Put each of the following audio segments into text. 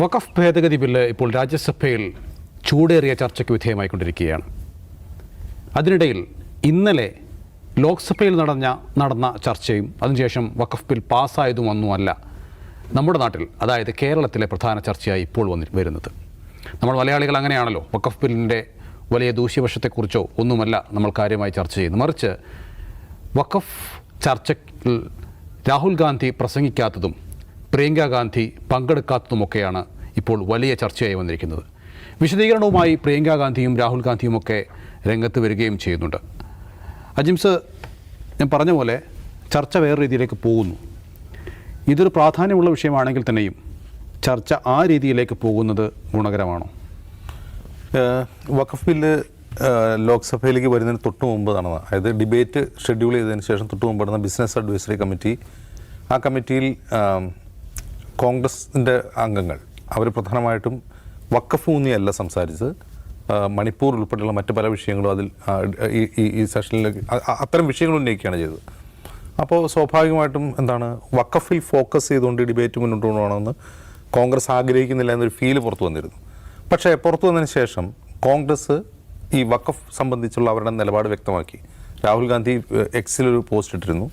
വഖഫ് ഭേദഗതി ബില്ല് ഇപ്പോൾ രാജ്യസഭയിൽ ചൂടേറിയ ചർച്ചയ്ക്ക് വിധേയമായിക്കൊണ്ടിരിക്കുകയാണ്. അതിനിടയിൽ ഇന്നലെ ലോക്സഭയിൽ നടന്ന നടന്ന ചർച്ചയും അതിനുശേഷം വഖഫ് ബിൽ പാസ്സായതും ഒന്നുമല്ല നമ്മുടെ നാട്ടിൽ അതായത് കേരളത്തിലെ പ്രധാന ചർച്ചയായി ഇപ്പോൾ വന്നി വരുന്നത്. നമ്മൾ മലയാളികൾ അങ്ങനെയാണല്ലോ വഖഫ് ബില്ലിന്റെ വലിയ ദൂഷ്യവശത്തെക്കുറിച്ചോ ഒന്നുമല്ല നമ്മൾ കാര്യമായി ചർച്ച ചെയ്യുന്നത്. മറിച്ച് വഖഫ് ചർച്ചയിൽ രാഹുൽ ഗാന്ധി പ്രസംഗിക്കാത്തതും പ്രിയങ്ക ഗാന്ധി പങ്കെടുക്കാത്തതുമൊക്കെയാണ് ഇപ്പോൾ വലിയ ചർച്ചയായി വന്നിരിക്കുന്നത്. വിശദീകരണവുമായി പ്രിയങ്ക ഗാന്ധിയും രാഹുൽ ഗാന്ധിയുമൊക്കെ രംഗത്ത് വരികയും ചെയ്യുന്നുണ്ട്. അജിംസ് ഞാൻ പറഞ്ഞ പോലെ ചർച്ച വേറെ രീതിയിലേക്ക് പോകുന്നു. ഇതൊരു പ്രാധാന്യമുള്ള വിഷയമാണെങ്കിൽ തന്നെയും ചർച്ച ആ രീതിയിലേക്ക് പോകുന്നത് ഗുണകരമാണോ? വഖഫ് ബില്ല് ലോക്സഭയിലേക്ക് വരുന്നതിന് തൊട്ട് മുമ്പ് നടന്ന അതായത് ഡിബേറ്റ് ഷെഡ്യൂൾ ചെയ്തതിന് ശേഷം തൊട്ട് മുമ്പ് നടന്ന ബിസിനസ് അഡ്വൈസറി കമ്മിറ്റി ആ കമ്മിറ്റിയിൽ കോൺഗ്രസിന്റെ അംഗങ്ങൾ അവർ പ്രധാനമായിട്ടും വഖഫ് ഊന്നിയല്ല സംസാരിച്ചത്. മണിപ്പൂർ ഉൾപ്പെടെയുള്ള മറ്റു പല വിഷയങ്ങളും അതിൽ ഈ ഈ- അ- അത്തരം വിഷയങ്ങൾ ഉന്നയിക്കുകയാണ് ചെയ്തത്. അപ്പോൾ സ്വാഭാവികമായിട്ടും എന്താണ് വക്കഫിൽ ഫോക്കസ് ചെയ്തുകൊണ്ട് ഡിബേറ്റ് മുന്നോട്ട് കൊണ്ടുപോകണമെന്ന് കോൺഗ്രസ് ആഗ്രഹിക്കുന്നില്ല എന്നൊരു ഫീൽ പുറത്തു വന്നിരുന്നു. പക്ഷേ പുറത്തു വന്നതിന് ശേഷം കോൺഗ്രസ് ഈ വക്കഫ് സംബന്ധിച്ചുള്ള അവരുടെ നിലപാട് വ്യക്തമാക്കി. രാഹുൽ ഗാന്ധി എക്സിലൊരു പോസ്റ്റ് ഇട്ടിരുന്നു.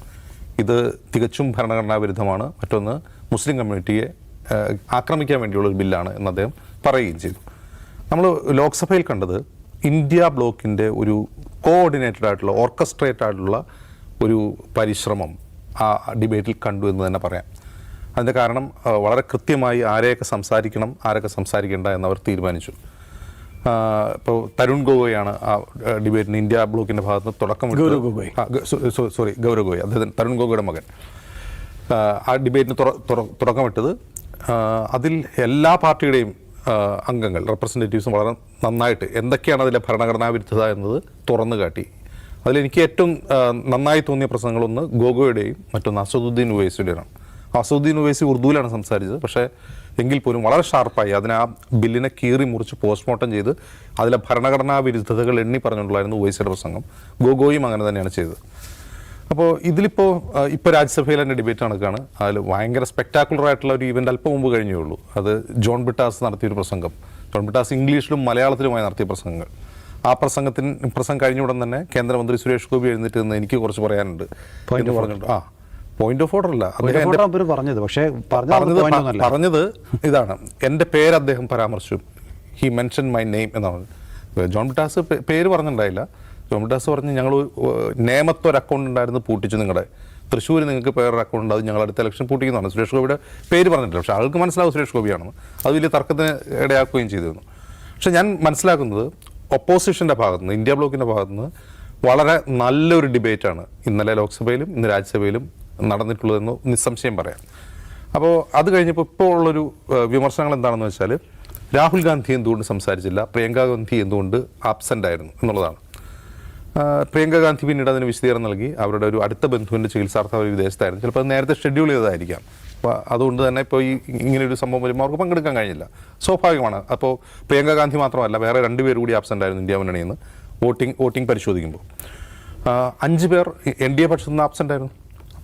ഇത് തികച്ചും ഭരണഘടനാ വിരുദ്ധമാണ് മറ്റൊന്ന് മുസ്ലിം കമ്മ്യൂണിറ്റിയെ ആക്രമിക്കാൻ വേണ്ടിയുള്ള ഒരു ബില്ലാണ് എന്ന് അദ്ദേഹം പറയുകയും ചെയ്തു. നമ്മൾ ലോക്സഭയിൽ കണ്ടത് ഇന്ത്യ ബ്ലോക്കിന്റെ ഒരു കോർഡിനേറ്റഡ് ആയിട്ടുള്ള ഓർക്കസ്ട്രേറ്റ് ആയിട്ടുള്ള ഒരു പരിശ്രമം ആ ഡിബേറ്റിൽ കണ്ടു എന്ന് തന്നെ പറയാം. അതിന്റെ കാരണം വളരെ കൃത്യമായി ആരെയൊക്കെ സംസാരിക്കണം ആരൊക്കെ സംസാരിക്കേണ്ട എന്നവർ തീരുമാനിച്ചു. ഇപ്പോൾ തരുൺ ഗൊഗോയാണ് ആ ഡിബേറ്റിന് ഇന്ത്യ ബ്ലോക്കിന്റെ ഭാഗത്ത് നിന്ന് തുടക്കം. ഗൗരവ് ഗൊഗോയ്. സോറി ഗൗരവ് ഗോയ് അദ്ദേഹം തരുൺ ഗൊഗോയുടെ മകൻ ആ, ഡിബേറ്റിന് തുടക്കമിട്ടത് അതിൽ എല്ലാ പാർട്ടിയുടെയും അംഗങ്ങൾ റെപ്രസെന്റേറ്റീവ്സും വളരെ നന്നായിട്ട് എന്തൊക്കെയാണ് അതിലെ ഭരണഘടനാ വിരുദ്ധത എന്നത് തുറന്നു കാട്ടി അതിലെനിക്ക് ഏറ്റവും നന്നായി തോന്നിയ പ്രസംഗങ്ങളൊന്ന് ഗോഗോയുടെയും മറ്റൊന്ന് അസദുദ്ദീൻ ഉവൈസിയുടെയാണ് അസദുദ്ദീൻ ഉവൈസി ഉറുദുവിലാണ് സംസാരിച്ചത് പക്ഷേ എങ്കിൽ പോലും വളരെ ഷാർപ്പായി അതിന് ആ ബില്ലിനെ കീറി മുറിച്ച് പോസ്റ്റ്മോർട്ടം ചെയ്ത് അതിലെ ഭരണഘടനാ വിരുദ്ധതകൾ എണ്ണി പറഞ്ഞുകൊണ്ടായിരുന്നു ഉവൈസിയുടെ പ്രസംഗം ഗോഗോയും അങ്ങനെ തന്നെയാണ് ചെയ്തത്. അപ്പോൾ ഇതിലിപ്പോൾ ഇപ്പോൾ രാജ്യസഭയിൽ തന്നെ ഡിബേറ്റ് നടക്കുകയാണ്. അതിൽ ഭയങ്കര സ്പെക്ടാക്കുലർ ആയിട്ടുള്ള ഒരു ഇവന്റ് അല്പം മുമ്പ് കഴിഞ്ഞേ ഉള്ളൂ. അത് ജോൺ ബിട്ടാസ് നടത്തിയൊരു പ്രസംഗം. ജോൺ ബിട്ടാസ് ഇംഗ്ലീഷിലും മലയാളത്തിലുമായി നടത്തിയ പ്രസംഗങ്ങൾ. ആ പ്രസംഗത്തിന് പ്രസംഗം കഴിഞ്ഞ ഉടൻ തന്നെ കേന്ദ്രമന്ത്രി സുരേഷ് ഗോപി എഴുന്നേറ്റ് നിന്ന് എനിക്ക് കുറച്ച് പറയാനുണ്ട് എന്ന് പറഞ്ഞിട്ടുണ്ട്. ആ പോയിന്റ് ഓഫ് ഓർഡർ അല്ല. അദ്ദേഹം പറഞ്ഞത്. പക്ഷേ പറഞ്ഞത് പറഞ്ഞത് ഇതാണ്. എന്റെ പേര് അദ്ദേഹം പരാമർശിച്ചു. ഹി മെൻഷൻ മൈ നെയിം എന്നാണ്. ജോൺ ബിട്ടാസ് പേര് പറഞ്ഞിട്ടുണ്ടായില്ല. ജോൺ ബിട്ടാസ് പറഞ്ഞ് ഞങ്ങൾ നേമത്തൊരു അക്കൗണ്ട് ഉണ്ടായിരുന്നു പൂട്ടിച്ചു നിങ്ങളുടെ. തൃശ്ശൂർ നിങ്ങൾക്ക് പേരുടെ അക്കൗണ്ട് ഉണ്ട്. അത് ഞങ്ങൾ അടുത്ത ഇലക്ഷൻ പൂട്ടിക്കുന്നതാണ്. സുരേഷ് ഗോപിയുടെ പേര് പറഞ്ഞിട്ടില്ല. പക്ഷേ ആൾക്ക് മനസ്സിലാവും സുരേഷ് ഗോപിയാണെന്ന് അത് വലിയ തർക്കത്തിന് ഇടയാക്കുകയും ചെയ്തിരുന്നു. പക്ഷേ ഞാൻ മനസ്സിലാക്കുന്നത് ഒപ്പോസിഷന്റെ ഭാഗത്തുനിന്ന് ഇന്ത്യ ബ്ലോക്കിന്റെ ഭാഗത്തുനിന്ന് വളരെ നല്ലൊരു ഡിബേറ്റാണ് ഇന്നലെ ലോക്സഭയിലും ഇന്ന് രാജ്യസഭയിലും നടന്നിട്ടുള്ളതെന്ന് നിസ്സംശയം പറയാം. അപ്പോൾ അത് കഴിഞ്ഞപ്പോൾ ഇപ്പോൾ ഉള്ളൊരു വിമർശനങ്ങൾ എന്താണെന്ന് വെച്ചാൽ രാഹുൽ ഗാന്ധി എന്തുകൊണ്ട് സംസാരിച്ചില്ല? പ്രിയങ്ക ഗാന്ധി എന്തുകൊണ്ട് ആബ്സെന്റ് ആയിരുന്നു എന്നുള്ളതാണ് പ്രിയങ്ക ഗാന്ധി പിന്നീട് അതിന് വിശദീകരണം നൽകി. അവരുടെ ഒരു അടുത്ത ബന്ധുവിന്റെ ചികിത്സാർത്ഥം അവർ വിദേശത്തായിരുന്നു. ചിലപ്പോൾ അത് നേരത്തെ ഷെഡ്യൂൾ ചെയ്തതായിരിക്കാം. അപ്പോൾ അതുകൊണ്ട് തന്നെ ഇപ്പോൾ ഈ ഇങ്ങനെയൊരു സംഭവം വരുമ്പോൾ അവർക്ക് പങ്കെടുക്കാൻ കഴിഞ്ഞില്ല. സ്വാഭാവികമാണ്. അപ്പോൾ പ്രിയങ്ക ഗാന്ധി മാത്രമല്ല വേറെ രണ്ട് രണ്ടുപേർ കൂടി ആബ്സെന്റ് ആയിരുന്നു ഇന്ത്യ മുന്നണിയിൽ നിന്ന്. വോട്ടിംഗ് വോട്ടിംഗ് പരിശോധിക്കുമ്പോൾ. അഞ്ച് പേർ എൻ ഡി എ പക്ഷത്തു നിന്ന് ആബ്സെന്റ് ആയിരുന്നു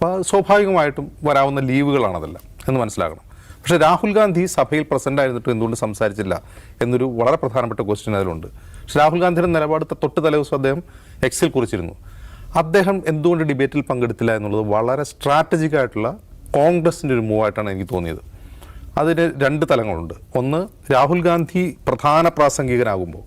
അപ്പോൾ സ്വാഭാവികമായിട്ടും വരാവുന്ന ലീവുകളാണതെല്ലാം എന്ന് മനസ്സിലാക്കണം. പക്ഷേ രാഹുൽ ഗാന്ധി സഭയിൽ പ്രസന്റ് ആയിരുന്നിട്ട് എന്തുകൊണ്ട് സംസാരിച്ചില്ല എന്നൊരു വളരെ പ്രധാനപ്പെട്ട ക്വസ്റ്റ്യൻ അതിലുണ്ട്. പക്ഷേ രാഹുൽ ഗാന്ധിയുടെ നിലപാട് തൊട്ട് തലേദിവസം അദ്ദേഹം എക്സിൽ കുറിച്ചിരുന്നു. അദ്ദേഹം എന്തുകൊണ്ട് ഡിബേറ്റിൽ പങ്കെടുത്തില്ല എന്നുള്ളത് വളരെ സ്ട്രാറ്റജിക് ആയിട്ടുള്ള കോൺഗ്രസിന്റെ ഒരു മൂവായിട്ടാണ് എനിക്ക് തോന്നിയത്. അതിന് രണ്ട് തലങ്ങളുണ്ട്. ഒന്ന് രാഹുൽ ഗാന്ധി പ്രധാന പ്രാസംഗികനാകുമ്പോൾ.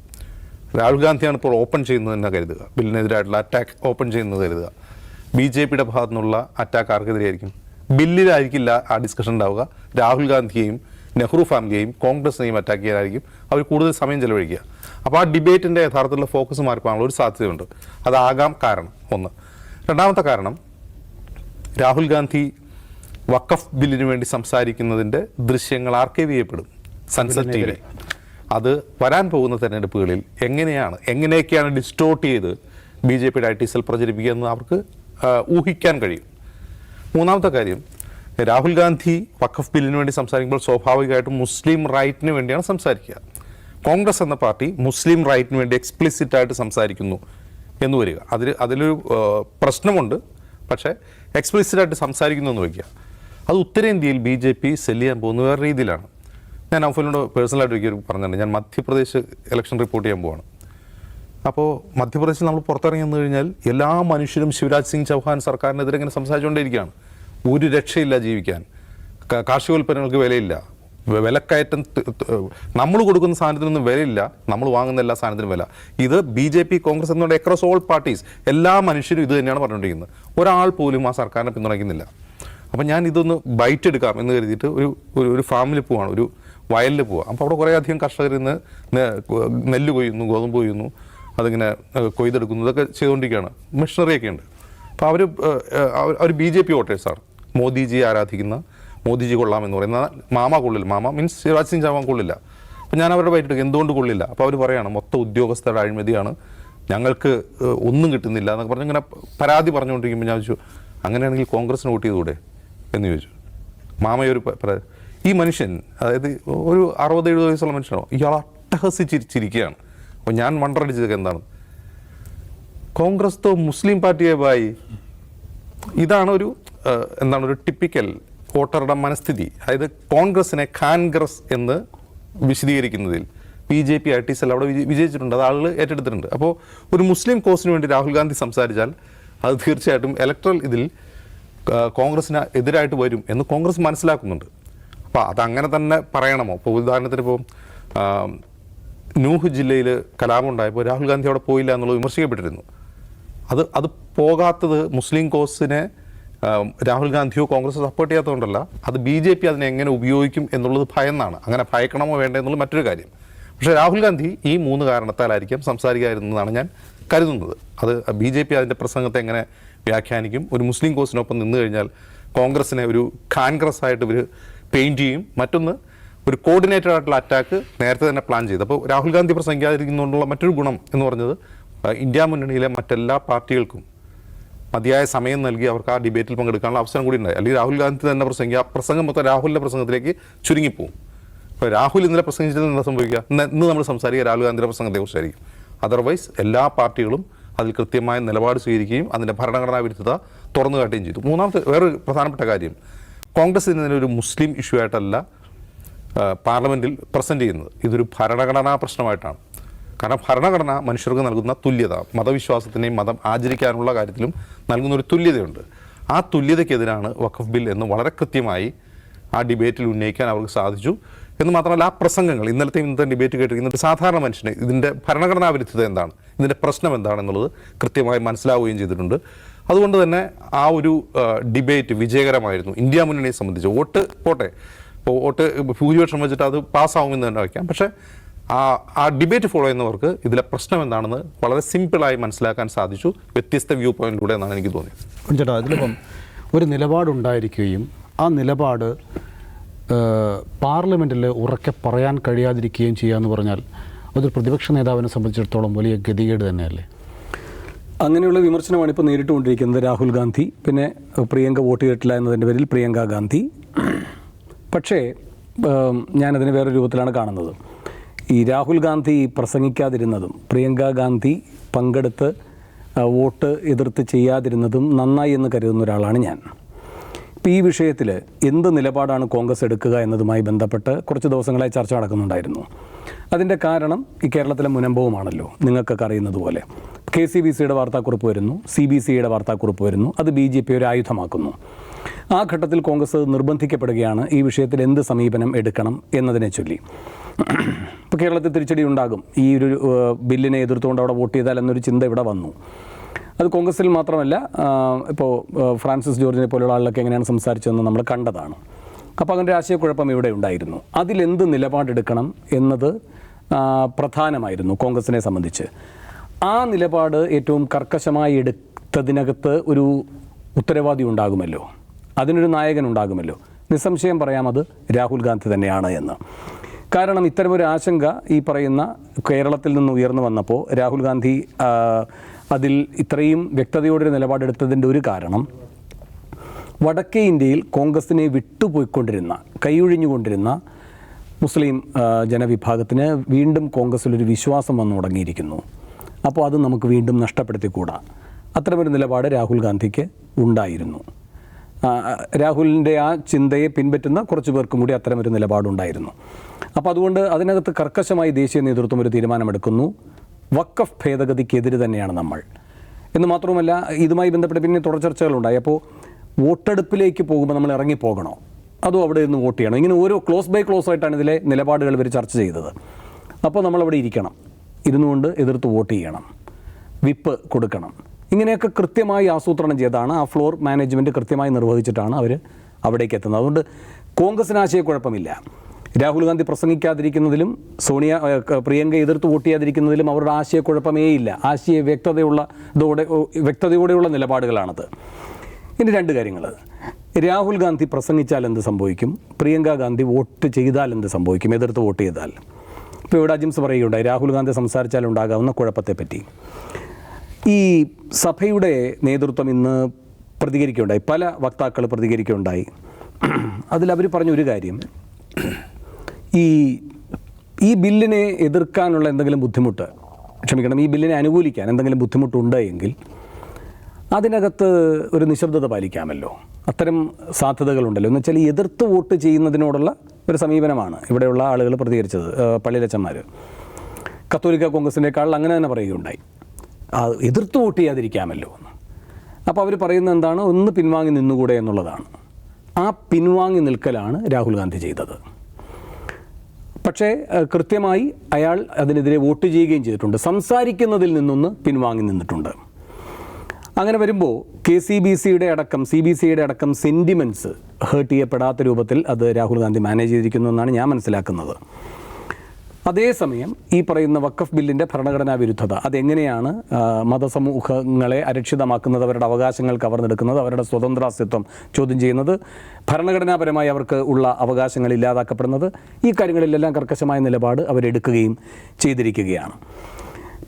രാഹുൽ ഗാന്ധിയാണ് ഇപ്പോൾ ഓപ്പൺ ചെയ്യുന്നത് തന്നെ കരുതുക. ബില്ലിനെതിരായിട്ടുള്ള അറ്റാക്ക് ഓപ്പൺ ചെയ്യുന്നത് കരുതുക. ബി ജെ പിയുടെ ഭാഗത്തു നിന്നുള്ള അറ്റാക്ക് ആർക്കെതിരെയായിരിക്കും? ബില്ലിലായിരിക്കില്ല ആ ഡിസ്കഷൻ ഉണ്ടാവുക. രാഹുൽ ഗാന്ധിയെയും നെഹ്റു ഫാമിലിയെയും കോൺഗ്രസിനെയും അറ്റാക്ക് ചെയ്യാനായിരിക്കും അവർ കൂടുതൽ സമയം ചെലവഴിക്കുക. അപ്പോൾ ആ ഡിബേറ്റിന്റെ യഥാർത്ഥത്തിലുള്ള ഫോക്കസ് മാറിപ്പോകാനുള്ള ഒരു സാധ്യതയുണ്ട്. അതാകാം കാരണം ഒന്ന്. രണ്ടാമത്തെ കാരണം രാഹുൽ ഗാന്ധി വക്കഫ് ബില്ലിന് വേണ്ടി സംസാരിക്കുന്നതിന്റെ ദൃശ്യങ്ങൾ ആർക്കൈവ് ചെയ്യപ്പെടും? സൺസെറ്റ് ടി വി അത് വരാൻ പോകുന്ന തെരഞ്ഞെടുപ്പുകളിൽ എങ്ങനെയാണ് എങ്ങനെയൊക്കെയാണ് ഡിസ്റ്റോർട്ട് ചെയ്ത് ബി ജെ പിയുടെ ഐ ടി സെൽ പ്രചരിപ്പിക്കുക എന്ന് അവർക്ക് ഊഹിക്കാൻ കഴിയും. മൂന്നാമത്തെ കാര്യം രാഹുൽ ഗാന്ധി വഖഫ് ബില്ലിന് വേണ്ടി സംസാരിക്കുമ്പോൾ സ്വാഭാവികമായിട്ടും മുസ്ലിം റൈറ്റിന് വേണ്ടിയാണ് സംസാരിക്കുക. കോൺഗ്രസ് എന്ന പാർട്ടി മുസ്ലിം റൈറ്റിന് വേണ്ടി എക്സ്പ്ലിസിറ്റായിട്ട് സംസാരിക്കുന്നു എന്ന് വരിക. അതിൽ അതിലൊരു പ്രശ്നമുണ്ട്. പക്ഷേ എക്സ്പ്ലിസിറ്റായിട്ട് സംസാരിക്കുന്നു എന്ന് വയ്ക്കുക. അത് ഉത്തരേന്ത്യയിൽ ബി ജെ പി സെല്ല് ചെയ്യാൻ പോകുന്ന വേറെ രീതിയിലാണ്. ഞാൻ നൗഫലിനോട് പേഴ്സണലായിട്ട് ഒരിക്കലും പറഞ്ഞിട്ടുണ്ട്. ഞാൻ മധ്യപ്രദേശ് ഇലക്ഷൻ റിപ്പോർട്ട് ചെയ്യാൻ പോവാണ്. അപ്പോൾ മധ്യപ്രദേശിൽ നമ്മൾ പുറത്തിറങ്ങി വന്നു കഴിഞ്ഞാൽ എല്ലാ മനുഷ്യരും ശിവരാജ് സിംഗ് ചൗഹാൻ സർക്കാരിനെതിരെ ഇങ്ങനെ സംസാരിച്ചുകൊണ്ടേയിരിക്കുകയാണ്. ഒരു രക്ഷയില്ല ജീവിക്കാൻ. കാർഷികോൽപ്പന്നങ്ങൾക്ക് വിലയില്ല. വിലക്കയറ്റം നമ്മൾ കൊടുക്കുന്ന സാധനത്തിനൊന്നും വിലയില്ല. നമ്മൾ വാങ്ങുന്ന എല്ലാ സാധനത്തിനും വില. ഇത് ബി ജെ പി കോൺഗ്രസ് എന്നുള്ള എക്രോസ് ഓൾ പാർട്ടീസ് എല്ലാ മനുഷ്യരും ഇത് തന്നെയാണ് പറഞ്ഞുകൊണ്ടിരിക്കുന്നത്. ഒരാൾ പോലും ആ സർക്കാരിനെ പിന്തുണയ്ക്കുന്നില്ല. അപ്പം ഞാൻ ഇതൊന്ന് ബൈറ്റ് എടുക്കാം എന്ന് കരുതിയിട്ട് ഒരു ഒരു ഫാമിൽ പോവാണ്. ഒരു വയലിൽ പോവാം. അപ്പോൾ അവിടെ കുറേ അധികം കർഷകർ ഇന്ന് നെല്ല് കൊയ്യുന്നു ഗോതമ്പ് കൊയ്യുന്നു. അതിങ്ങനെ കൊയ്തെടുക്കുന്നതൊക്കെ ചെയ്തുകൊണ്ടിരിക്കുകയാണ്. മിഷണറിയൊക്കെ ഉണ്ട് അപ്പോൾ അവർ അവർ ബി ജെ പി വോട്ടേഴ്സാണ് മോദിജിയെ ആരാധിക്കുന്ന മോദിജി കൊള്ളാമെന്ന് പറയുന്ന മാമ കൊള്ളില്ല. മാമ മീൻസ് ശിവരാജ് സിംഗ് ചൗഹാൻ കൊള്ളില്ല. അപ്പോൾ ഞാൻ അവരുടെ എടുക്കും എന്തുകൊണ്ട് കൊള്ളില്ല? അപ്പോൾ അവർ പറയുകയാണ് മൊത്തം ഉദ്യോഗസ്ഥരുടെ അഴിമതിയാണ്. ഞങ്ങൾക്ക് ഒന്നും കിട്ടുന്നില്ല എന്നൊക്കെ പറഞ്ഞ് ഇങ്ങനെ പരാതി പറഞ്ഞുകൊണ്ടിരിക്കുമ്പോൾ ഞാൻ ചോദിച്ചു അങ്ങനെയാണെങ്കിൽ കോൺഗ്രസിന് വോട്ട് ചെയ്തുകൂടെ? എന്ന് ചോദിച്ചു. മാമയൊരു ഈ മനുഷ്യൻ അതായത് ഒരു അറുപത് എഴുപത് വയസ്സുള്ള മനുഷ്യനോ ഇയാൾ അട്ടഹസിച്ചിരിക്കുകയാണ് അപ്പോൾ ഞാൻ വണ്ടറടിച്ചതൊക്കെ എന്താണ്? കോൺഗ്രസ് തോ മുസ്ലിം പാർട്ടിയെ ബായി ഇതാണ് ഒരു എന്താണ് ഒരു ടിപ്പിക്കൽ വോട്ടറുടെ മനസ്ഥിതി. അതായത് കോൺഗ്രസിനെ കാൻഗ്രസ് എന്ന് വിശദീകരിക്കുന്നതിൽ B J P I T cell അവിടെ വിജയിച്ചിട്ടുണ്ട്. അത് ആളുകൾ ഏറ്റെടുത്തിട്ടുണ്ട്. അപ്പോൾ ഒരു മുസ്ലിം കോസിന് വേണ്ടി രാഹുൽ ഗാന്ധി സംസാരിച്ചാൽ അത് തീർച്ചയായിട്ടും ഇലക്ട്രൽ ഇതിൽ കോൺഗ്രസിന് എതിരായിട്ട് വരും എന്ന് കോൺഗ്രസ് മനസ്സിലാക്കുന്നുണ്ട്. അപ്പോൾ അതങ്ങനെ തന്നെ പറയണമോ? ഇപ്പോൾ ഉദാഹരണത്തിന് ഇപ്പോൾ നൂഹ് ജില്ലയിൽ കലാപം ഉണ്ടായപ്പോൾ രാഹുൽ ഗാന്ധി അവിടെ പോയില്ല എന്നുള്ളത് വിമർശിക്കപ്പെട്ടിരുന്നു. അത് അത് പോകാത്തത് മുസ്ലിം കോസിനെ രാഹുൽ ഗാന്ധിയോ കോൺഗ്രസ് സപ്പോർട്ട് ചെയ്യാത്തതുകൊണ്ടല്ല അത് ബി ജെ പി അതിനെ എങ്ങനെ ഉപയോഗിക്കും എന്നുള്ളത് ഭയന്നാണ്. അങ്ങനെ ഭയക്കണമോ വേണ്ട എന്നുള്ളത് മറ്റൊരു കാര്യം. പക്ഷേ രാഹുൽ ഗാന്ധി ഈ മൂന്ന് കാരണത്താലായിരിക്കും സംസാരിക്കാതിരുന്നതാണ് ഞാൻ കരുതുന്നത്. അത് ബി ജെ പി അതിന്റെ പ്രസംഗത്തെ എങ്ങനെ വ്യാഖ്യാനിക്കും? ഒരു മുസ്ലിം കോസിനൊപ്പം നിന്ന് കഴിഞ്ഞാൽ കോൺഗ്രസിനെ ഒരു ഖാൻഗ്രസ് ആയിട്ട് ഇവർ പെയിന്റ് ചെയ്യും. മറ്റൊന്ന് ഒരു കോർഡിനേറ്റഡ് ആയിട്ടുള്ള അറ്റാക്ക് നേരത്തെ തന്നെ പ്ലാൻ ചെയ്തു. അപ്പോൾ രാഹുൽ ഗാന്ധി പ്രസംഗിക്കാതിരിക്കുന്നതുകൊണ്ടുള്ള മറ്റൊരു ഗുണം എന്ന് പറഞ്ഞത് ഇന്ത്യ മുന്നണിയിലെ മറ്റെല്ലാ പാർട്ടികൾക്കും മതിയായ സമയം നൽകി അവർക്ക് ആ ഡിബേറ്റിൽ പങ്കെടുക്കാനുള്ള അവസരം കൂടി ഉണ്ടായി. അല്ലെങ്കിൽ രാഹുൽ ഗാന്ധി തന്നെ പ്രസംഗിക്കുക ആ പ്രസംഗം മൊത്തം രാഹുലിന്റെ പ്രസംഗത്തിലേക്ക് ചുരുങ്ങിപ്പോവും. അപ്പോൾ രാഹുൽ ഇന്നലെ പ്രസംഗിച്ചത് എന്താ സംഭവിക്കുക? ഇന്ന് നമ്മൾ സംസാരിക്കുക രാഹുൽ ഗാന്ധിയുടെ പ്രസംഗത്തെക്കുറിച്ചായിരിക്കും. അതർവൈസ് എല്ലാ പാർട്ടികളും അതിൽ കൃത്യമായ നിലപാട് സ്വീകരിക്കുകയും അതിന്റെ ഭരണഘടനാ വിരുദ്ധത തുറന്നു കാട്ടുകയും ചെയ്തു. മൂന്നാമത്തെ വേറൊരു പ്രധാനപ്പെട്ട കാര്യം കോൺഗ്രസ് ഇന്നലെ ഒരു മുസ്ലിം ഇഷ്യൂ ആയിട്ടല്ല പാർലമെന്റിൽ പ്രസന്റ് ചെയ്യുന്നത്. ഇതൊരു ഭരണഘടനാ പ്രശ്നമായിട്ടാണ്. കാരണം ഭരണഘടന മനുഷ്യർക്ക് നൽകുന്ന തുല്യത മതവിശ്വാസത്തിനെയും മതം ആചരിക്കാനുള്ള കാര്യത്തിലും നൽകുന്ന ഒരു തുല്യതയുണ്ട്. ആ തുല്യതയ്ക്കെതിരാണ് വഖഫ് ബിൽ എന്ന് വളരെ കൃത്യമായി ആ ഡിബേറ്റിൽ ഉന്നയിക്കാൻ അവർക്ക് സാധിച്ചു. എന്ന് മാത്രമല്ല ആ പ്രസംഗങ്ങൾ ഇന്നലത്തെ ഇന്നത്തെ ഡിബേറ്റ് കേട്ടിരിക്കുന്ന സാധാരണ മനുഷ്യന് ഇതിന്റെ ഭരണഘടനാ വിരുദ്ധത എന്താണ് ഇതിന്റെ പ്രശ്നം എന്താണെന്നുള്ളത് കൃത്യമായി മനസ്സിലാവുകയും ചെയ്തിട്ടുണ്ട്. അതുകൊണ്ട് തന്നെ ആ ഒരു ഡിബേറ്റ് വിജയകരമായിരുന്നു. ഇന്ത്യ മുന്നണിയെ സംബന്ധിച്ച് വോട്ട് പോട്ടെ. വോട്ട് ഭൂരിപക്ഷം വെച്ചിട്ട് അത് പാസ്സാവുമെന്ന് തന്നെ വയ്ക്കാം. പക്ഷേ ആ ആ ഡിബേറ്റ് ഫോളോ ചെയ്യുന്നവർക്ക് ഇതിലെ പ്രശ്നം എന്താണെന്ന് വളരെ സിമ്പിളായി മനസ്സിലാക്കാൻ സാധിച്ചു. വ്യത്യസ്ത വ്യൂ പോയിന്റിലൂടെ എന്നാണ് എനിക്ക് തോന്നിയത്. ചേട്ടാ അതിലിപ്പം ഒരു നിലപാടുണ്ടായിരിക്കുകയും ആ നിലപാട് പാർലമെന്റിൽ ഉറക്കെ പറയാൻ കഴിയാതിരിക്കുകയും ചെയ്യുക എന്ന് പറഞ്ഞാൽ അതൊരു പ്രതിപക്ഷ നേതാവിനെ സംബന്ധിച്ചിടത്തോളം വലിയ ഗതികേട് തന്നെയല്ലേ? അങ്ങനെയുള്ള വിമർശനമാണ് ഇപ്പോൾ നേരിട്ടുകൊണ്ടിരിക്കുന്നത് രാഹുൽ ഗാന്ധി. പിന്നെ പ്രിയങ്ക വോട്ട് ചെയ്തിട്ടില്ല എന്നതിന്റെ പേരിൽ പ്രിയങ്ക ഗാന്ധി. പക്ഷേ ഞാനതിനെ വേറെ രൂപത്തിലാണ് കാണുന്നത്. ഈ രാഹുൽ ഗാന്ധി പ്രസംഗിക്കാതിരുന്നതും പ്രിയങ്ക ഗാന്ധി പങ്കെടുത്ത് വോട്ട് എതിർത്ത് ചെയ്യാതിരുന്നതും നന്നായി എന്ന് കരുതുന്ന ഒരാളാണ് ഞാൻ. ഇപ്പോൾ ഈ വിഷയത്തിൽ എന്ത് നിലപാടാണ് കോൺഗ്രസ് എടുക്കുക എന്നതുമായി ബന്ധപ്പെട്ട് കുറച്ച് ദിവസങ്ങളായി ചർച്ച നടക്കുന്നുണ്ടായിരുന്നു. അതിന്റെ കാരണം ഈ കേരളത്തിലെ മുനമ്പവുമാണല്ലോ നിങ്ങൾക്കൊക്കെ അറിയുന്നത് പോലെ. കെ സി ബി സിയുടെ വാർത്താക്കുറിപ്പ് വരുന്നു സി ബി സിയുടെ വാർത്താക്കുറിപ്പ് വരുന്നു അത് ബി ജെ പി ഒരു ആയുധമാക്കുന്നു. ആ ഘട്ടത്തിൽ കോൺഗ്രസ് നിർബന്ധിക്കപ്പെടുകയാണ്. ഈ വിഷയത്തിൽ എന്ത് സമീപനം എടുക്കണം എന്നതിനെ ചൊല്ലി. ഇപ്പോൾ കേരളത്തിൽ തിരിച്ചടി ഉണ്ടാകും. ഈ ഒരു ബില്ലിനെ എതിർത്തുകൊണ്ട് അവിടെ വോട്ട് ചെയ്താൽ എന്നൊരു ചിന്ത ഇവിടെ വന്നു. അത് കോൺഗ്രസിൽ മാത്രമല്ല ഇപ്പോൾ ഫ്രാൻസിസ് ജോർജിനെ പോലെയുള്ള ആളുകളൊക്കെ എങ്ങനെയാണ് സംസാരിച്ചതെന്ന് നമ്മൾ കണ്ടതാണ്. അപ്പോൾ അങ്ങനെ ഒരു ആശയക്കുഴപ്പം ഇവിടെ ഉണ്ടായിരുന്നു. അതിലെന്ത് നിലപാടെടുക്കണം എന്നത് പ്രധാനമായിരുന്നു കോൺഗ്രസിനെ സംബന്ധിച്ച്. ആ നിലപാട് ഏറ്റവും കർക്കശമായി എടുത്തതിനകത്ത് ഒരു ഉത്തരവാദി ഉണ്ടാകുമല്ലോ. അതിനൊരു നായകൻ ഉണ്ടാകുമല്ലോ നിസ്സംശയം പറയാം അത് രാഹുൽ ഗാന്ധി തന്നെയാണ് എന്ന്. കാരണം ഇത്തരമൊരു ആശങ്ക ഈ പറയുന്ന കേരളത്തിൽ നിന്ന് ഉയർന്നു വന്നപ്പോൾ രാഹുൽ ഗാന്ധി അതിൽ ഇത്രയും വ്യക്തതയോടൊരു നിലപാടെടുത്തതിന്റെ ഒരു കാരണം വടക്കേ ഇന്ത്യയിൽ കോൺഗ്രസിനെ വിട്ടുപോയിക്കൊണ്ടിരുന്ന കൈയൊഴിഞ്ഞുകൊണ്ടിരുന്ന മുസ്ലിം ജനവിഭാഗത്തിന് വീണ്ടും കോൺഗ്രസ്സിലൊരു വിശ്വാസം വന്നു തുടങ്ങിയിരിക്കുന്നു അപ്പോൾ അത് നമുക്ക് വീണ്ടും നഷ്ടപ്പെടുത്തിക്കൂടാ. അത്തരമൊരു നിലപാട് രാഹുൽ ഗാന്ധിക്ക് ഉണ്ടായിരുന്നു. രാഹുലിന്റെ ആ ചിന്തയെ പിൻപറ്റുന്ന കുറച്ച് പേർക്കും കൂടി അത്തരമൊരു നിലപാടുണ്ടായിരുന്നു. അപ്പോൾ അതുകൊണ്ട് അതിനകത്ത് കർക്കശമായി ദേശീയ നേതൃത്വം ഒരു തീരുമാനമെടുക്കുന്നു. വക്കഫ് ഭേദഗതിക്കെതിരെ തന്നെയാണ് നമ്മൾ. എന്ന് മാത്രവുമല്ല ഇതുമായി ബന്ധപ്പെട്ട് പിന്നെ തുടർ ചർച്ചകളുണ്ടായി. അപ്പോൾ വോട്ടെടുപ്പിലേക്ക് പോകുമ്പോൾ നമ്മൾ ഇറങ്ങിപ്പോകണോ? അതോ അവിടെ നിന്ന് വോട്ട് ചെയ്യണം? ഇങ്ങനെ ഓരോ ക്ലോസ് ബൈ ക്ലോസ് ആയിട്ടാണ് ഇതിലെ നിലപാടുകൾ ഇവർ ചർച്ച ചെയ്തത്. അപ്പോൾ നമ്മളവിടെ ഇരിക്കണം. ഇരുന്നുകൊണ്ട് എതിർത്ത് വോട്ട് ചെയ്യണം. വിപ്പ് കൊടുക്കണം. ഇങ്ങനെയൊക്കെ കൃത്യമായി ആസൂത്രണം ചെയ്താണ്. ആ ഫ്ലോർ മാനേജ്മെന്റ് കൃത്യമായി നിർവഹിച്ചിട്ടാണ് അവർ അവിടേക്ക് എത്തുന്നത്. അതുകൊണ്ട് കോൺഗ്രസിന് ആശയക്കുഴപ്പമില്ല. രാഹുൽ ഗാന്ധി പ്രസംഗിക്കാതിരിക്കുന്നതിലും സോണിയ പ്രിയങ്ക എതിർത്ത് വോട്ട് ചെയ്യാതിരിക്കുന്നതിലും അവരുടെ ആശയക്കുഴപ്പമേ ഇല്ല. ആശയ വ്യക്തതയുള്ള ഇതോടെ വ്യക്തതയോടെയുള്ള നിലപാടുകളാണത്. ഇനി രണ്ട് കാര്യങ്ങൾ. രാഹുൽ ഗാന്ധി പ്രസംഗിച്ചാൽ എന്ത് സംഭവിക്കും? പ്രിയങ്ക ഗാന്ധി വോട്ട് ചെയ്താൽ എന്ത് സംഭവിക്കും? എതിർത്ത് വോട്ട് ചെയ്താൽ? ഇപ്പോൾ ഇവിടെ അജിംസ് പറയുകയുണ്ടായി രാഹുൽ ഗാന്ധി സംസാരിച്ചാൽ ഉണ്ടാകാവുന്ന കുഴപ്പത്തെപ്പറ്റി. ഈ സഭയുടെ നേതൃത്വം ഇന്ന് പ്രതികരിക്കുകയുണ്ടായി. പല വക്താക്കൾ പ്രതികരിക്കുകയുണ്ടായി. അതിലവർ പറഞ്ഞ ഒരു കാര്യം. ഈ ഈ ബില്ലിനെ എതിർക്കാനുള്ള എന്തെങ്കിലും ബുദ്ധിമുട്ട് ക്ഷമിക്കണം ഈ ബില്ലിനെ അനുകൂലിക്കാൻ എന്തെങ്കിലും ബുദ്ധിമുട്ടുണ്ട് എങ്കിൽ അതിനകത്ത് ഒരു നിശബ്ദത പാലിക്കാമല്ലോ. അത്തരം സാധ്യതകളുണ്ടല്ലോ. എന്ന് വെച്ചാൽ എതിർത്ത് വോട്ട് ചെയ്യുന്നതിനോടുള്ള ഒരു സമീപനമാണ് ഇവിടെയുള്ള ആളുകൾ പ്രതികരിച്ചത് പള്ളിയിലച്ചന്മാർ കത്തോലിക്ക കോൺഗ്രസിനേക്കാൾ അങ്ങനെ തന്നെ പറയുകയുണ്ടായി. എതിർത്ത് വോട്ട് ചെയ്യാതിരിക്കാമല്ലോ എന്ന്. അപ്പോൾ അവർ പറയുന്നത് എന്താണ്? ഒന്ന് പിൻവാങ്ങി നിന്നുകൂടെ എന്നുള്ളതാണ്. ആ പിൻവാങ്ങി നിൽക്കലാണ് രാഹുൽ ഗാന്ധി ചെയ്തത്. പക്ഷേ കൃത്യമായി അയാൾ അതിനെതിരെ വോട്ട് ചെയ്യുകയും ചെയ്തിട്ടുണ്ട്. സംസാരിക്കുന്നതിൽ നിന്നൊന്ന് പിൻവാങ്ങി നിന്നിട്ടുണ്ട്. അങ്ങനെ വരുമ്പോൾ കെ സി ബി സിയുടെ അടക്കം സി ബി സിയുടെ അടക്കം സെന്റിമെന്റ്സ് ഹേർട്ട് ചെയ്യപ്പെടാത്ത രൂപത്തിൽ അത് രാഹുൽ ഗാന്ധി മാനേജ് ചെയ്തിരിക്കുന്നു എന്നാണ് ഞാൻ മനസ്സിലാക്കുന്നത്. അതേസമയം ഈ പറയുന്ന വക്കഫ് ബില്ലിന്റെ ഭരണഘടനാ വിരുദ്ധത അതെങ്ങനെയാണ് മതസമൂഹങ്ങളെ അരക്ഷിതമാക്കുന്നത് അവരുടെ അവകാശങ്ങൾ കവർന്നെടുക്കുന്നത് അവരുടെ സ്വതന്ത്രാസ്തിത്വം ചോദ്യം ചെയ്യുന്നത് ഭരണഘടനാപരമായി അവർക്ക് ഉള്ള അവകാശങ്ങൾ ഇല്ലാതാക്കപ്പെടുന്നത് ഈ കാര്യങ്ങളിലെല്ലാം കർക്കശമായ നിലപാട് അവരെടുക്കുകയും ചെയ്തിരിക്കുകയാണ്.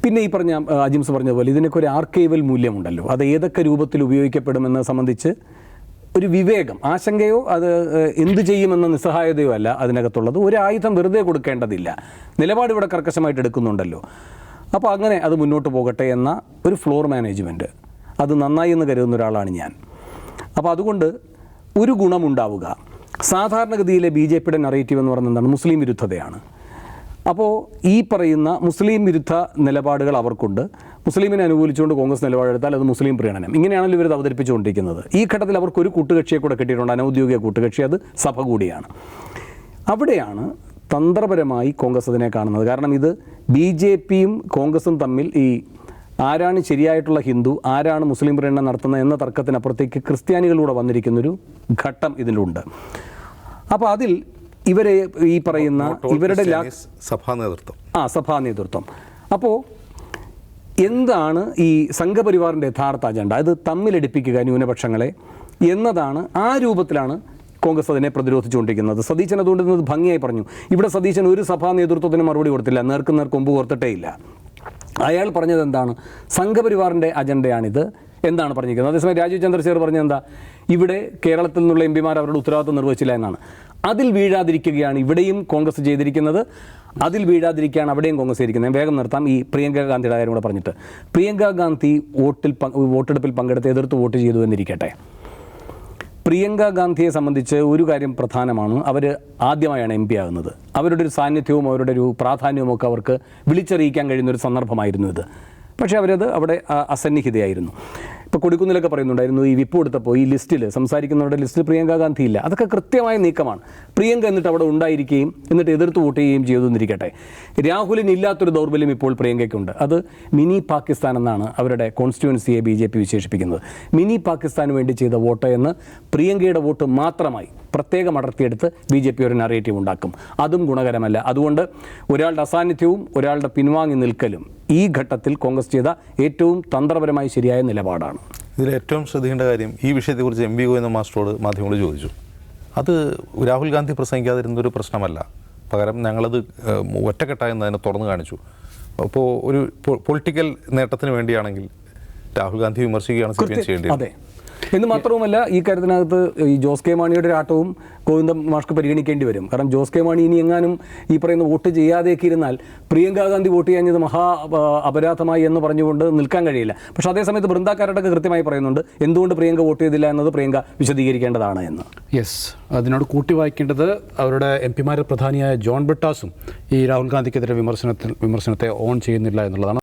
പിന്നെ ഈ പറഞ്ഞ അജിംസ് പറഞ്ഞതുപോലെ ഇതിനൊക്കെ ഒരു ആർക്കൈവൽ മൂല്യമുണ്ടല്ലോ. അത് ഏതൊക്കെ രൂപത്തിൽ ഉപയോഗിക്കപ്പെടുമെന്ന് സംബന്ധിച്ച് ഒരു വിവേകം ആശങ്കയോ അത് എന്തു ചെയ്യുമെന്ന നിസ്സഹായതയോ അല്ല അതിനകത്തുള്ളത്. ഒരു ആയുധം വെറുതെ കൊടുക്കേണ്ടതില്ല. നിലപാട് ഇവിടെ കർക്കശമായിട്ട് എടുക്കുന്നുണ്ടല്ലോ. അപ്പോൾ അങ്ങനെ അത് മുന്നോട്ട് പോകട്ടെ എന്ന ഒരു ഫ്ലോർ മാനേജ്മെന്റ് അത് നന്നായി എന്ന് കരുതുന്ന ഒരാളാണ് ഞാൻ. അപ്പോൾ അതുകൊണ്ട് ഒരു ഗുണമുണ്ടാവുക സാധാരണഗതിയിലെ ബി ജെ പിയുടെ നറേറ്റീവ് എന്ന് പറയുന്നത് എന്താണ്? മുസ്ലിം വിരുദ്ധതയാണ്. അപ്പോൾ ഈ പറയുന്ന മുസ്ലിം വിരുദ്ധ നിലപാടുകൾ അവർക്കുണ്ട്. മുസ്ലിമിനെ അനുകൂലിച്ചുകൊണ്ട് കോൺഗ്രസ് നിലപാടെടുത്താൽ അത് മുസ്ലിം പ്രീണനം. ഇങ്ങനെയാണല്ലോ ഇവർ അവതരിപ്പിച്ചുകൊണ്ടിരിക്കുന്നത്. ഈ ഘട്ടത്തിൽ അവർക്ക് ഒരു കൂട്ടുകക്ഷിയെ കൂടെ കിട്ടിയിട്ടുണ്ട് അനൗദ്യോഗിക കൂട്ടുകക്ഷി അത് സഭ കൂടിയാണ്. അവിടെയാണ് തന്ത്രപരമായി കോൺഗ്രസ് അതിനെ കാണുന്നത്. കാരണം ഇത് ബി ജെ പിയും കോൺഗ്രസും തമ്മിൽ ഈ ആരാണ് ശരിയായിട്ടുള്ള ഹിന്ദു ആരാണ് മുസ്ലിം പ്രീണനം നടത്തുന്നത് എന്ന തർക്കത്തിനപ്പുറത്തേക്ക് ക്രിസ്ത്യാനികളിലൂടെ വന്നിരിക്കുന്നൊരു ഘട്ടം ഇതിലുണ്ട്. അപ്പോൾ അതിൽ ഇവരെ ഈ പറയുന്ന ഇവരുടെ സഭാ നേതൃത്വം. ആ സഭാ നേതൃത്വം. അപ്പോൾ എന്താണ് ഈ സംഘപരിവാറിന്റെ യഥാർത്ഥ അജണ്ട? അത് തമ്മിലടിപ്പിക്കുക ന്യൂനപക്ഷങ്ങളെ എന്നതാണ് ആ രൂപത്തിലാണ് കോൺഗ്രസ് അതിനെ പ്രതിരോധിച്ചുകൊണ്ടിരിക്കുന്നത്. സതീശൻ അതുകൊണ്ട് ഇന്നത് ഭംഗിയായി പറഞ്ഞു. ഇവിടെ സതീശൻ ഒരു സഭാ നേതൃത്വത്തിന് മറുപടി കൊടുത്തില്ല. നേർക്ക് നേർക്ക് കൊമ്പ് കോർത്തിട്ടേ ഇല്ല. അയാൾ പറഞ്ഞത് എന്താണ് സംഘപരിവാറിന്റെ അജണ്ടയാണിത്. എന്താണ് പറഞ്ഞിരിക്കുന്നത്? അതേസമയം രാജീവ് ചന്ദ്രശേഖർ പറഞ്ഞത് എന്താ ഇവിടെ കേരളത്തിൽ നിന്നുള്ള എം പിമാർ അവരുടെ ഉത്തരവാദിത്വം നിർവഹിച്ചില്ല എന്നാണ്. അതിൽ വീഴാതിരിക്കുകയാണ് ഇവിടെയും കോൺഗ്രസ് ചെയ്തിരിക്കുന്നത്. അതിൽ വീഴാതിരിക്കുകയാണ് അവിടെയും കോൺഗ്രസ് ചെയ്തിരിക്കുന്നത്. വേഗം നിർത്താം. ഈ പ്രിയങ്ക ഗാന്ധിയുടെ കാര്യം കൂടെ പറഞ്ഞിട്ട്. പ്രിയങ്ക ഗാന്ധി വോട്ടിൽ വോട്ടെടുപ്പിൽ പങ്കെടുത്ത് എതിർത്ത് വോട്ട് ചെയ്തു എന്നിരിക്കട്ടെ. പ്രിയങ്ക ഗാന്ധിയെ സംബന്ധിച്ച് ഒരു കാര്യം പ്രധാനമാണ്. അവർ ആദ്യമായാണ് എം പി ആകുന്നത്. അവരുടെ ഒരു സാന്നിധ്യവും അവരുടെ ഒരു പ്രാധാന്യവും ഒക്കെ അവർക്ക് വിളിച്ചറിയിക്കാൻ കഴിയുന്ന ഒരു സന്ദർഭമായിരുന്നു ഇത്. പക്ഷേ അവരത് അവിടെ അസന്നിഹിതയായിരുന്നു. ഇപ്പോൾ കൊടിക്കുന്നിലൊക്കെ പറയുന്നുണ്ടായിരുന്നു ഈ വിപ്പ് കൊടുത്തപ്പോൾ ഈ ലിസ്റ്റിൽ സംസാരിക്കുന്നവരുടെ ലിസ്റ്റിൽ പ്രിയങ്ക ഗാന്ധി ഇല്ല. അതൊക്കെ കൃത്യമായ നീക്കമാണ്. പ്രിയങ്ക എന്നിട്ട് അവിടെ ഉണ്ടായിരിക്കുകയും എന്നിട്ട് എതിർത്ത് വോട്ട് ചെയ്യുകയും ചെയ്തു എന്നിരിക്കട്ടെ രാഹുലിന് ഇല്ലാത്തൊരു ദൗർബല്യം ഇപ്പോൾ പ്രിയങ്കയ്ക്കുണ്ട്. അത് മിനി പാകിസ്ഥാൻ എന്നാണ് അവരുടെ കോൺസ്റ്റിറ്റ്യുവൻസിയെ ബി വിശേഷിപ്പിക്കുന്നത്. മിനി പാകിസ്ഥാന് വേണ്ടി ചെയ്ത വോട്ട് എന്ന് പ്രിയങ്കയുടെ വോട്ട് മാത്രമായി പ്രത്യേകം അടർത്തിയെടുത്ത് ബി ജെ പി ഒരു നറേറ്റീവ് ഉണ്ടാക്കും. അതും ഗുണകരമല്ല. അതുകൊണ്ട് ഒരാളുടെ അസാന്നിധ്യവും ഒരാളുടെ പിൻവാങ്ങി നിൽക്കലും ഈ ഘട്ടത്തിൽ കോൺഗ്രസ് ചെയ്ത ഏറ്റവും തന്ത്രപരമായി ശരിയായ നിലപാടാണ്. ഇതിൽ ഏറ്റവും ശ്രദ്ധിക്കേണ്ട കാര്യം ഈ വിഷയത്തെക്കുറിച്ച് എം വി ഗോവിന്ദ മാസ്റ്ററോട് മാധ്യമങ്ങളോട് ചോദിച്ചു. അത് രാഹുൽ ഗാന്ധി പ്രസംഗിക്കാതിരുന്നൊരു പ്രശ്നമല്ല. പകരം ഞങ്ങളത് ഒറ്റക്കെട്ടായെന്ന് ഒറ്റക്കെട്ടായി അതിനെ തുറന്നു കാണിച്ചു. അപ്പോൾ ഒരു പൊളിറ്റിക്കൽ നേട്ടത്തിന് വേണ്ടിയാണെങ്കിൽ രാഹുൽ ഗാന്ധി വിമർശിക്കുകയാണ് സി പി എം ചെയ്യേണ്ടത്. എന്ന് മാത്രവുമല്ല ഈ കാര്യത്തിനകത്ത് ഈ ജോസ് കെ മാണിയുടെ ആട്ടവും ഗോവിന്ദ മാഷ്ക്ക് പരിഗണിക്കേണ്ടി വരും. കാരണം ജോസ് കെ മാണി ഇനി എങ്ങാനും ഈ പറയുന്ന വോട്ട് ചെയ്യാതെയൊക്കെ ഇരുന്നാൽ പ്രിയങ്ക ഗാന്ധി വോട്ട് ചെയ്യാഞ്ഞത് മഹാ അപരാധമായി എന്ന് പറഞ്ഞുകൊണ്ട് നിൽക്കാൻ കഴിയില്ല. പക്ഷേ അതേസമയത്ത് ബൃന്ദാക്കാരോടൊക്കെ കൃത്യമായി പറയുന്നുണ്ട് എന്തുകൊണ്ട് പ്രിയങ്ക വോട്ട് ചെയ്തില്ല എന്നത് പ്രിയങ്ക വിശദീകരിക്കേണ്ടതാണ് എന്ന്. യെസ് അതിനോട് കൂട്ടി വായിക്കേണ്ടത് അവരുടെ എം പിമാരുടെ പ്രധാനിയായ ജോൺ ബ്രിട്ടാസും ഈ രാഹുൽ ഗാന്ധിക്കെതിരെ വിമർശനത്തിൽ വിമർശനത്തെ ഓൺ ചെയ്യുന്നില്ല എന്നുള്ളതാണ്.